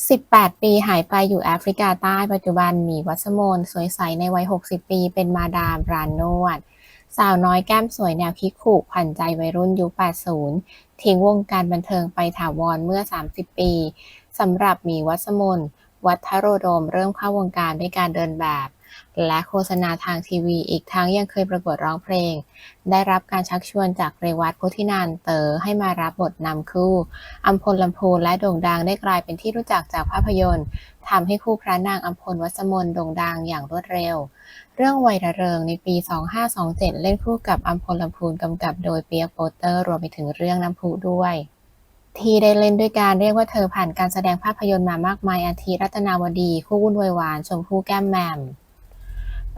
18 ปีหายไปอยู่แอฟริกาใต้ปัจจุบันมีวัสมนสวยใสในวัย 60 ปี เป็นมาดามร้านนวด สาวน้อยแก้มสวยแนวคิกขู่ขวัญใจวัยรุ่นยุค 80 ทิ้งวงการบันเทิงไปถาวรเมื่อ 30 ปีสำหรับมีวัสมนวัฒโรดมเริ่มเข้าวงการด้วยการเดินแบบ และโฆษณาทางทีวี อีกทั้งยังเคยประกวดร้องเพลง ได้รับการชักชวนจากเรวัตพุทธินันเต๋อให้มารับบทนำคู่อัมพลลำพูนและโด่งดังได้กลายเป็นที่รู้จักจากภาพยนตร์ทำให้คู่พระนางอัมพลวัสมนโด่งดังอย่างรวดเร็ว เรื่องวัยระเริงในปี 2527 เล่นคู่กับอัมพลลำพูนกำกับโดยเปียกโปเตอร์รวมไปถึงเรื่องน้ำพุด้วยที่ได้เล่นด้วยการเรียกว่าเธอผ่านการแสดงภาพยนตร์มามากมายอาทิรัตนาวดี คู่วุ่นวายหวาน ชมพู่แก้มแหม่ม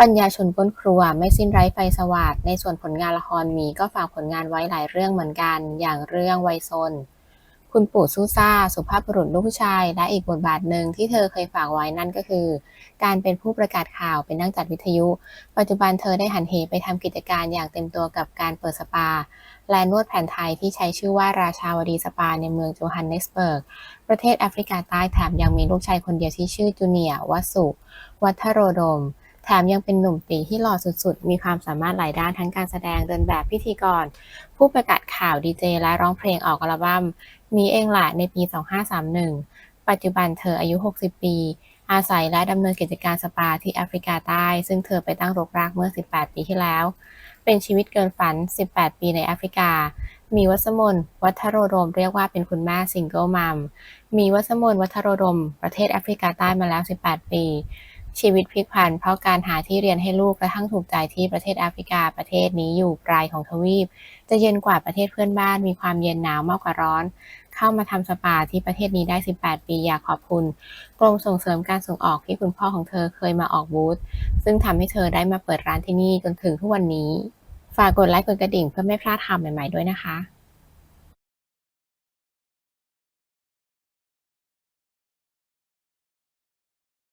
ปัญญาชนก้นครัวไม่สิ้นไร้ไฟสวัสดในส่วนผลงานละครมีก็ฝากผลงานไว้หลายเรื่องเหมือนกัน อย่างเรื่องไวัยซนคุณปู่สู้ซ่า สุภาพบุรุษลูกผู้ชาย และอีกบทบาทหนึ่งที่เธอเคยฝากไว้นั่นก็คือ การเป็นผู้ประกาศข่าวเป็นนักจัดวิทยุ ปัจจุบันเธอได้หันเหไปทำกิจการอย่างเต็มตัวกับการเปิดสปา และนวดแผนไทยที่ใช้ชื่อว่าราชาวดีสปาในเมืองโจฮันเนสเบิร์ก ประเทศแอฟริกาใต้แถมยังมีลูกชายคนเดียวที่ชื่อจูเนียร์วสุวัฒโรดม แถมยังเป็นหนุ่มตีที่หล่อสุดๆ มีความสามารถหลายด้านทั้งการแสดงเดินแบบพิธีกร ผู้ประกาศข่าวดีเจและร้องเพลงออกอัลบั้มมีเองแหละในปี 2531 ปัจจุบันเธออายุ 60 ปี อาศัยและดำเนินกิจการสปาที่แอฟริกาใต้ ซึ่งเธอไปตั้งรกรากเมื่อ 18 ปีที่แล้ว เป็นชีวิตเกินฝัน 18 ปีในแอฟริกา มีวัสมนวัฒโรดม เรียกว่าเป็นคุณแม่ซิงเกิลมัม มีวัสมนวัฒโรดม ประเทศแอฟริกาใต้มาแล้ว 18 ปี ชีวิตพลิกผันเพราะการหาที่เรียนให้ลูกกระทั่งถูกใจที่ประเทศแอฟริกาประเทศนี้อยู่ปลายของทวีป จะเย็นกว่าประเทศเพื่อนบ้านมีความเย็นหนาวมากกว่าร้อน เข้ามาทำสปาที่ประเทศนี้ได้ 18 ปีอยากขอบคุณ กรมส่งเสริมการส่งออกที่คุณพ่อของเธอเคยมาออกบูธซึ่งทำให้เธอได้มาเปิดร้านที่นี่จนถึงทุกวันนี้ ฝากกดไลค์กดกระดิ่งเพื่อไม่พลาดข่าวใหม่ๆด้วยนะคะ